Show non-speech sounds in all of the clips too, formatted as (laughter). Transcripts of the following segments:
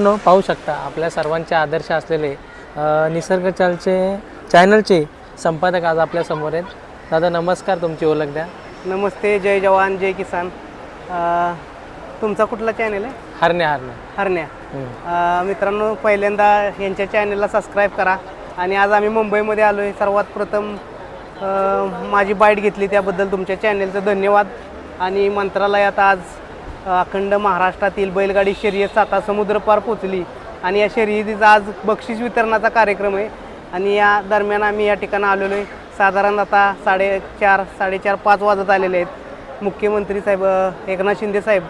No पाहू शकता आपल्या सर्वांचे आदर्श असलेले अ, निसर्ग चालचे चॅनलचे संपादक आज आपल्यासमोर आहेत. दादा नमस्कार तुमची ओळख द्या. नमस्ते जय जवान जय किसान. अ, तुमचा कुठला चॅनल आहे? हरणे हरणे हरण्या. हम्म. अ, मित्रांनो पहिल्यांदा यांच्या चॅनलला सबस्क्राईब करा. आणि आज आम्ही मुंबईमध्ये आलो आहे सर्वात प्रथम अ, माझी बाईट घेतली त्याबद्दल तुमच्या चॅनलचं धन्यवाद. आणि मंत्रालयात आज अखंड महाराष्ट्रातील बैलगाडी शर्यत साता समुद्रपार पोचली आणि या शर्यतीचा आज बक्षीस वितरणाचा कार्यक्रम आहे. आणि या दरम्यान आम्ही या ठिकाणी आलेलो आहे. साधारण आता साडेचार साडेचार पाच वाजत आलेले आहेत. मुख्यमंत्री साहेब एकनाथ शिंदे साहेब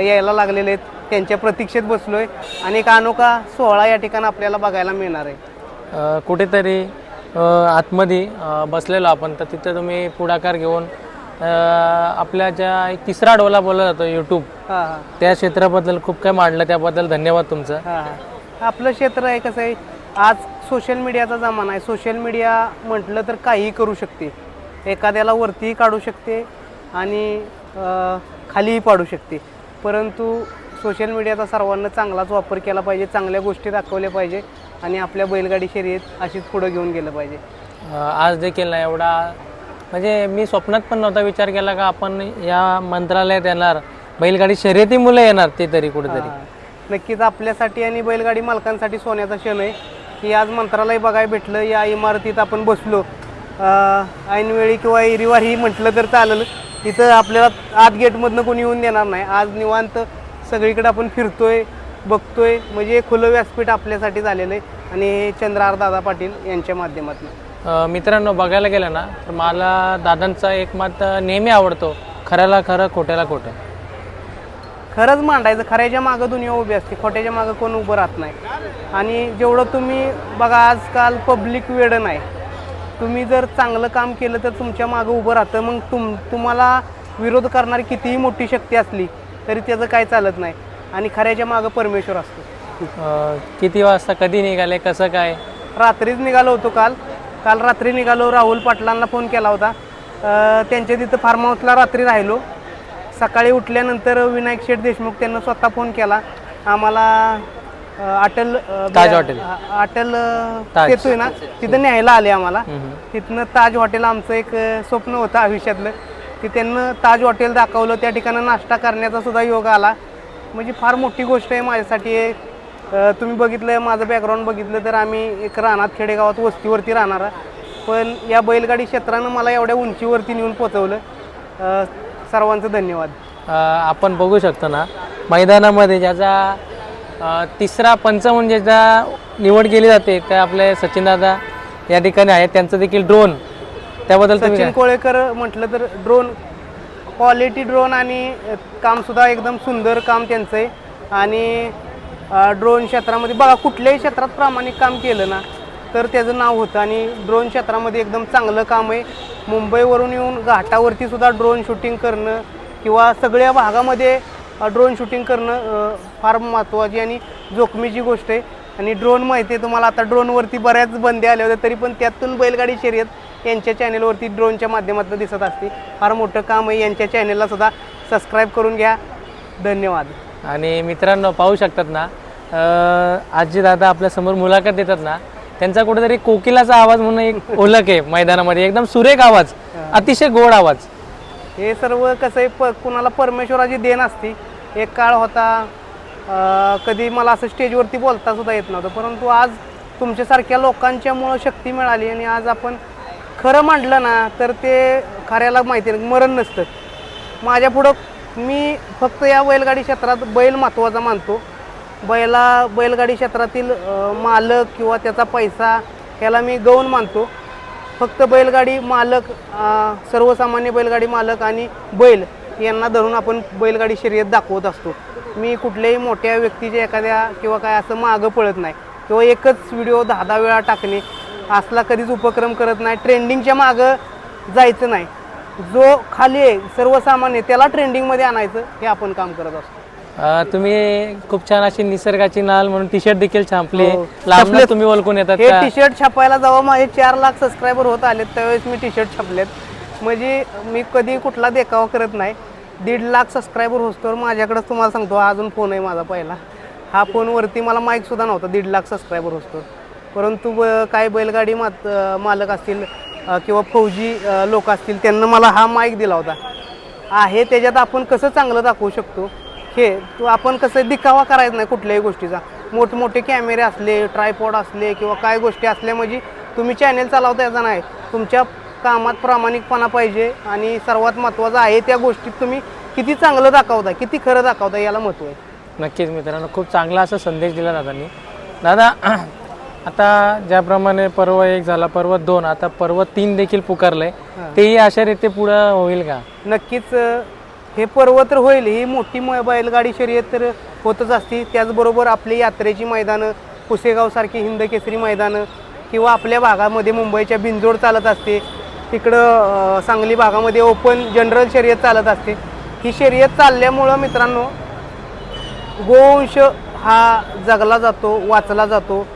यायला लागलेले आहेत. त्यांच्या प्रतीक्षेत बसलो आहे आणि एक अनोखा सोहळा या ठिकाणी आपल्याला बघायला मिळणार आहे. कुठेतरी आतमध्ये बसलेलो आपण. तर तिथं तुम्ही पुढाकार घेऊन आपल्या ज्या तिसरा डोला बोलला जातो यूट्यूब हां हां. त्या क्षेत्राबद्दल खूप काय मांडलं त्याबद्दल धन्यवाद तुमचं. हां हां. आपलं क्षेत्र आहे कसं आहे आज सोशल मीडियाचा जमाना आहे. सोशल मीडिया म्हटलं तर काहीही करू शकते. एखाद्याला वरतीही काढू शकते आणि अं, खालीही पाडू शकते. परंतु सोशल मीडियाचा सर्वांना चांगलाच वापर केला पाहिजे चांगल्या गोष्टी दाखवल्या पाहिजे आणि आपल्या बैलगाडी शर्यत अशीच पुढं घेऊन गेलं पाहिजे. अ, आज देखील ना एवढा म्हणजे मी स्वप्नात पण नव्हता विचार केला का आपण या मंत्रालयात येणार. बैलगाडी शर्यती मुलं येणार ते तरी कुठेतरी. नक्कीच आपल्यासाठी आणि बैलगाडी मालकांसाठी सोन्याचा क्षण आहे. की आज मंत्रालय बघायला भेटलं या इमारतीत आपण बसलो. ऐनवेळी किंवा एरिवार ही म्हटलं तर चालेल. तिथं आपल्याला आत गेटमधनं कोणी येऊन देणार नाही. आज निवांत सगळीकडे आपण फिरतोय बघतोय. म्हणजे खुलं व्यासपीठ आपल्यासाठी झालेलं आहे. आणि हे चंद्रार दादा पाटील यांच्या माध्यमातून. मित्रांनो बघायला गेलं ना तर मला दादांचा एक मत नेहमी आवडतो खऱ्याला खरं खोट्याला खोटं. खरंच मांडायचं खऱ्याच्या मागं दुनिया उभी असते खोट्याच्या मागं कोण उभं राहत नाही. आणि जेवढं तुम्ही बघा आजकाल पब्लिक वेळ नाही. तुम्ही जर चांगलं काम केलं तर तुमच्या मागं उभं राहतं. मग तुम तुम्हाला विरोध करणारी कितीही मोठी शक्ती असली तरी त्याचं काय चालत नाही. आणि खऱ्याच्या मागं परमेश्वर असतो. किती वाजता कधी निघाले कसं काय? रात्रीच निघालो होतो काल. काल रात्री निघालो राहुल पाटलांना फोन केला होता. त्यांच्या तिथं फार्म हाऊसला रात्री राहिलो. सकाळी उठल्यानंतर विनायक शेठ देशमुख त्यांना स्वतः फोन केला. आम्हाला अटल अं, ताज हॉटेल. अटल आहे ना? तिथं न्यायला आले आम्हाला. तिथनं ताज हॉटेल आमचं एक स्वप्न होतं आयुष्यातलं. की त्यांना ताज हॉटेल दाखवलं. त्या ठिकाणी नाश्ता करण्याचा सुद्धा योग आला. म्हणजे फार मोठी गोष्ट आहे माझ्यासाठी. तुम्ही बघितलं माझं बॅकग्राऊंड बघितलं तर आम्ही एक रानात खेडेगावात वस्तीवरती राहणार. पण या बैलगाडी क्षेत्रानं मला एवढ्या उंचीवरती नेऊन पोचवलं. सर्वांचं धन्यवाद. आपण बघू शकतो ना मैदानामध्ये ज्याचा तिसरा पंच म्हणजे ज्या निवड केली जाते ते आपले सचिनदादा या ठिकाणी आहेत. त्यांचं देखील ड्रोन त्याबद्दल सचिन? कोळेकर म्हटलं तर ड्रोन क्वालिटी ड्रोन आणि कामसुद्धा एकदम सुंदर काम त्यांचं आहे. आणि ड्रोन क्षेत्रामध्ये बघा कुठल्याही क्षेत्रात प्रामाणिक काम केलं ना तर त्याचं नाव होतं. आणि ड्रोन क्षेत्रामध्ये एकदम चांगलं काम आहे. मुंबईवरून येऊन घाटावरती सुद्धा ड्रोन शूटिंग करणं किंवा सगळ्या भागामध्ये ड्रोन शूटिंग करणं फार महत्त्वाची आणि जोखमीची गोष्ट आहे. आणि ड्रोन माहिती आहे तुम्हाला आता ड्रोनवरती बऱ्याच बंदी आल्या होत्या तरी पण त्यातून बैलगाडी शर्यत यांच्या चॅनेलवरती ड्रोनच्या माध्यमातून दिसत असते. फार मोठं काम आहे. यांच्या चॅनेलला सुद्धा सबस्क्राईब करून घ्या. धन्यवाद. आणि मित्रांनो पाहू शकतात ना अ, आजी दादा आपल्यासमोर मुलाखत देतात ना त्यांचा कुठेतरी कोकिलाचा आवाज म्हणून एक (laughs) ओळख आहे मैदानामध्ये. एकदम सुरेख आवाज अतिशय गोड आवाज. हे सर्व कसं आहे प कुणाला परमेश्वराची देण असते. एक काळ होता कधी मला असं स्टेजवरती बोलता सुद्धा येत नव्हतं. परंतु आज तुमच्यासारख्या लोकांच्यामुळं शक्ती मिळाली आणि आज आपण खरं मांडलं ना तर ते खऱ्याला माहिती नाही मरण नसतं. माझ्या पुढं मी फक्त या बैलगाडी क्षेत्रात बैल महत्त्वाचा मानतो. बैला बैलगाडी क्षेत्रातील मालक किंवा त्याचा पैसा याला मी गौण मानतो. फक्त बैलगाडी मालक सर्वसामान्य बैलगाडी मालक आणि बैल यांना धरून आपण बैलगाडी शर्यत दाखवत असतो. मी कुठल्याही मोठ्या व्यक्तीच्या एखाद्या किंवा काय असं मागं पळत नाही किंवा एकच व्हिडिओ दहा दहा वेळा टाकणे असला कधीच उपक्रम करत नाही. ट्रेंडिंगच्या मागं जायचं नाही. जो खाली आहे सर्वसामान्य त्याला ट्रेंडिंगमध्ये आणायचं हे आपण काम करत असतो. अ, तुम्ही खूप छान अशी निसर्गाची नाल म्हणून टी शर्ट देखील छापली. हो. लांब छापलेत. तुम्ही ओळखून येतात हे का? टी शर्ट छापायला जेव्हा माझे चार लाख सबस्क्रायबर होत आलेत त्यावेळेस मी टी शर्ट छापलेत. म्हणजे मी कधी कुठला देखावा करत नाही. दीड लाख सबस्क्रायबर होतोवर माझ्याकडेच तुम्हाला सांगतो हा अजून फोन आहे माझा पहिला. हा फोनवरती मला माईकसुद्धा नव्हता दीड लाख सबस्क्रायबर असतो परंतु ब- काही बैलगाडी मात मालक असतील किंवा फौजी लोक असतील त्यांना मला हा माईक दिला होता. आहे त्याच्यात आपण कसं चांगलं दाखवू शकतो? हे तो आपण कसं दिखावा करायचा नाही कुठल्याही गोष्टीचा. मोठमोठे कॅमेरे असले ट्रायपॉड असले किंवा काय गोष्टी असल्या म्हणजे तुम्ही चॅनेल चालवता याचा नाही. तुमच्या कामात प्रामाणिकपणा पाहिजे आणि सर्वात महत्त्वाचं आहे त्या गोष्टीत तुम्ही किती चांगलं दाखवता किती खरं दाखवता याला महत्त्व आहे. नक्कीच मित्रांनो खूप चांगला असा संदेश दिला दादांनी. दादा आता ज्याप्रमाणे पर्व एक झाला पर्व दोन आता पर्व तीन देखील पुकारलंय. तेही अशा रीते पुढं होईल का? नक्कीच हे पर्व तर होईल. ही मोठी म- बैलगाडी शर्यत तर होतच असते. त्याचबरोबर आपली यात्रेची मैदानं पुसेगावसारखी हिंद केसरी मैदानं किंवा आपल्या भागामध्ये मुंबईच्या बिंजोड चालत असते. तिकडं सांगली भागामध्ये ओपन जनरल शर्यत चालत असते. ही शर्यत चालल्यामुळं मित्रांनो गोवंश हा जगला जातो वाचला जातो.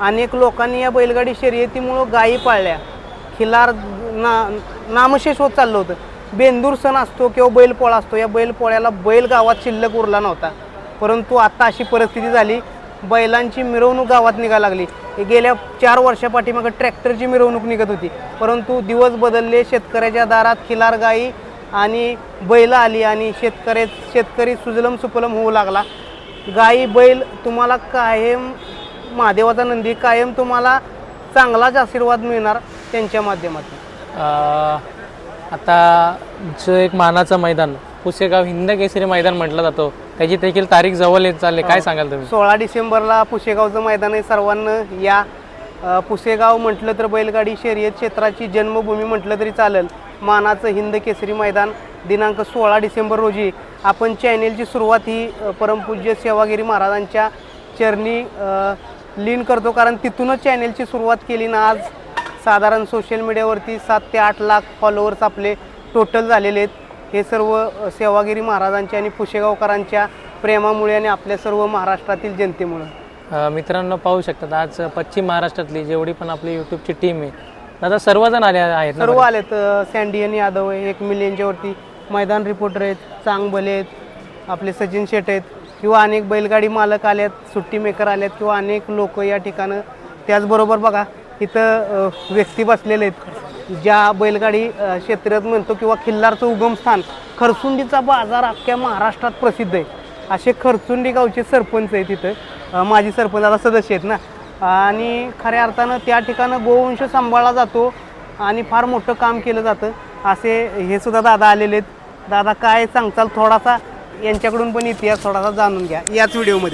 अनेक लोकांनी या बैलगाडी शर्यतीमुळं गायी पाळल्या. खिलार ना नामशेष होत चाललं होतं. बेंदूर सण असतो किंवा बैलपोळा असतो या बैलपोळ्याला बैल गावात शिल्लक उरला नव्हता. परंतु आता अशी परिस्थिती झाली बैलांची मिरवणूक गावात निघायला लागली. गेल्या चार वर्षापाठीमागं ट्रॅक्टरची मिरवणूक निघत होती. परंतु दिवस बदलले शेतकऱ्याच्या दारात खिलार गाई आणि बैल आली आणि शेतकरी शेतकरी सुजलम सुफलम होऊ लागला. गायी बैल तुम्हाला कायम महादेवाचा नंदी कायम तुम्हाला चांगलाच आशीर्वाद मिळणार त्यांच्या माध्यमातून. आता जो एक मानाचं मैदान पुसेगाव हिंद केसरी मैदान म्हटलं जातो त्याची देखील तारीख जवळ येत चालली. काय सांगाल तुम्ही? सोळा डिसेंबरला पुसेगावचं मैदान आहे. सर्वांना या अ, पुसेगाव म्हटलं तर बैलगाडी शर्यत क्षेत्राची जन्मभूमी म्हटलं तरी चालेल. मानाचं हिंद केसरी मैदान दिनांक सोळा डिसेंबर रोजी. आपण चॅनेलची सुरुवात ही अ, परमपूज्य सेवागिरी महाराजांच्या चरणी अ, लीन करतो कारण तिथूनच चॅनेलची सुरुवात केली ना आज. साधारण सोशल मीडियावरती सात ते आठ लाख फॉलोअर्स आपले टोटल झालेले आहेत. हे सर्व सेवागिरी महाराजांच्या आणि पुशेगावकरांच्या प्रेमामुळे आणि आपल्या सर्व महाराष्ट्रातील जनतेमुळे. मित्रांनो पाहू शकतात आज पश्चिम महाराष्ट्रातली जेवढी पण आपली यूट्यूबची टीम आहे दादा सर्वजण आले आहेत सर्व आलेत अ, सँडियन यादव आहे एक मिलियनच्या वरती मैदान रिपोर्टर आहेत चांगभले आहेत आपले सचिन शेट आहेत. किंवा अनेक बैलगाडी मालक आलेत सुट्टी मेकर आल्यात किंवा अनेक लोक या ठिकाणं. त्याचबरोबर बघा इथं व्यक्ती बसलेले आहेत. ज्या बैलगाडी क्षेत्रात म्हणतो किंवा खिल्लारचं उगमस्थान खरसुंडीचा बाजार अख्ख्या महाराष्ट्रात प्रसिद्ध आहे. असे खरचुंडी गावचे सरपंच आहेत तिथं माजी सरपंच आता सदस्य आहेत ना. आणि खऱ्या अर्थानं त्या ठिकाणं गोवंश सांभाळला जातो आणि फार मोठं काम केलं जातं. असे हे सुद्धा दादा आलेले आहेत. दादा काय सांगताल? थोडासा यांच्याकडून पण इतिहास थोडासा जाणून घ्या याच व्हिडिओमध्ये